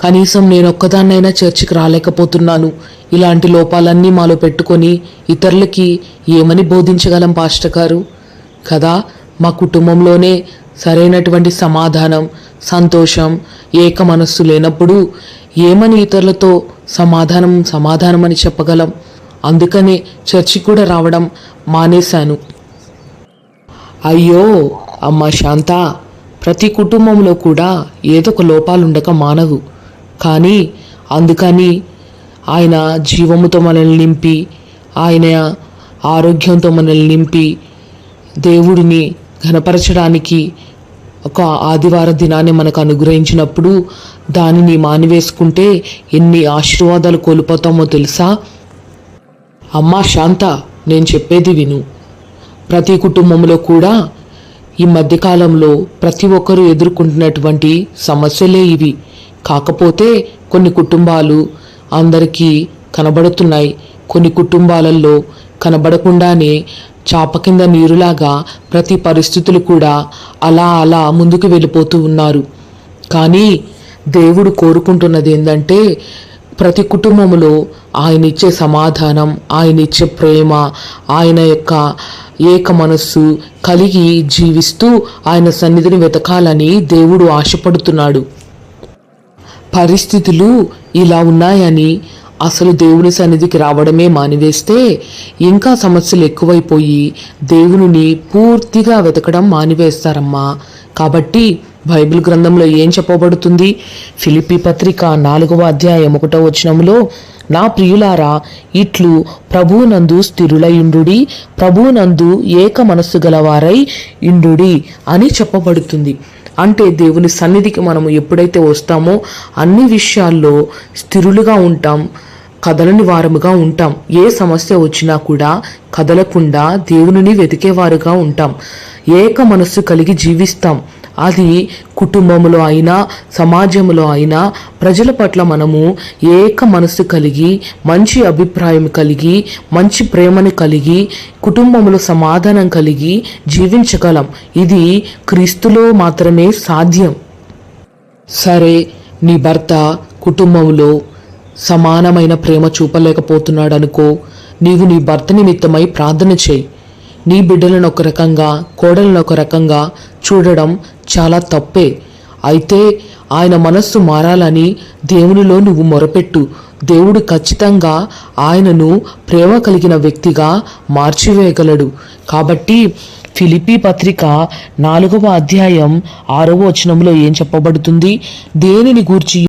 కనీసం నేను ఒక్కదాన్నైనా చర్చికి రాలేకపోతున్నాను. ఇలాంటి లోపాలన్నీ మాలో పెట్టుకొని ఇతరులకి ఏమని బోధించగలం పాస్టర్ గారు? కదా మా కుటుంబంలోనే సరైనటువంటి సమాధానం సంతోషం ఏక మనస్సు లేనప్పుడు ఏమని ఇతరులతో సమాధానం సమాధానం అని చెప్పగలం? అందుకనే చర్చి కూడా రావడం మానేశాను. అయ్యో అమ్మ శాంత ప్రతి కుటుంబంలో కూడా ఏదో ఒక లోపాలు ఉండక మానవు. కానీ అందుకని ఆయన జీవముతో మనల్ని నింపి ఆయన ఆరోగ్యంతో మనల్ని నింపి దేవుడిని ఘనపరచడానికి ఒక ఆదివార దినాన్ని మనకు అనుగ్రహించినప్పుడు దానిని మానివేసుకుంటే ఎన్ని ఆశీర్వాదాలు కోల్పోతామో తెలుసా? అమ్మా శాంత నేను చెప్పేది విను. ప్రతి కుటుంబంలో కూడా ఈ మధ్యకాలంలో ప్రతి ఒక్కరూ ఎదుర్కొంటున్నటువంటి సమస్యలే ఇవి. కాకపోతే కొన్ని కుటుంబాలు అందరికీ కనబడుతున్నాయి. కొన్ని కుటుంబాలలో కనబడకుండానే చాప కింద నీరులాగా ప్రతి పరిస్థితులు కూడా అలా అలా ముందుకు వెళ్ళిపోతూ ఉన్నారు. కానీ దేవుడు కోరుకుంటున్నది ఏంటంటే ప్రతి కుటుంబంలో ఆయన ఇచ్చే సమాధానం ఆయన ఇచ్చే ప్రేమ ఆయన యొక్క ఏక మనస్సు కలిగి జీవిస్తూ ఆయన సన్నిధిని వెతకాలని దేవుడు ఆశపడుతున్నాడు. పరిస్థితులు ఇలా ఉన్నాయని అసలు దేవుని సన్నిధికి రావడమే మానివేస్తే ఇంకా సమస్యలు ఎక్కువైపోయి దేవునిని పూర్తిగా వెతకడం మానివేస్తారమ్మా. కాబట్టి బైబిల్ గ్రంథంలో ఏం చెప్పబడుతుంది? ఫిలిపి పత్రిక నాలుగవ అధ్యాయం ఒకటో వచనంలో నా ప్రియులారా ఇట్లు ప్రభువునందు స్థిరులయుండుడి ప్రభువునందు ఏక మనస్సు గలవారై ఇండుడి అని చెప్పబడుతుంది. అంటే దేవుని సన్నిధికి మనము ఎప్పుడైతే వస్తామో అన్ని విషయాల్లో స్థిరులుగా ఉంటాం కదలని వారముగా ఉంటాం. ఏ సమస్య వచ్చినా కూడా కదలకుండా దేవునిని వెతికేవారుగా ఉంటాం. ఏక మనస్సు కలిగి జీవిస్తాం. అది కుటుంబంలో అయినా సమాజంలో అయినా ప్రజల పట్ల మనము ఏక మనస్సు కలిగి మంచి అభిప్రాయం కలిగి మంచి ప్రేమను కలిగి కుటుంబంలో సమాధానం కలిగి జీవించగలం. ఇది క్రీస్తులో మాత్రమే సాధ్యం. సరే నీ భర్త కుటుంబంలో సమానమైన ప్రేమ చూపలేకపోతున్నాడనుకో నీవు నీ భర్త నిమిత్తమై ప్రార్థన చేయి. నీ బిడ్డలను ఒక రకంగా కోడలను ఒక రకంగా చూడడం చాలా తప్పే. అయితే ఆయన మనస్సు మారాలని దేవునిలో నువ్వు మొరపెట్టు. దేవుడు ఖచ్చితంగా ఆయనను ప్రేమ కలిగిన వ్యక్తిగా మార్చివేయగలడు. కాబట్టి ఫిలిపి పత్రిక నాలుగవ అధ్యాయం ఆరవ వచనంలో ఏం చెప్పబడుతుంది? దేనిని గూర్చి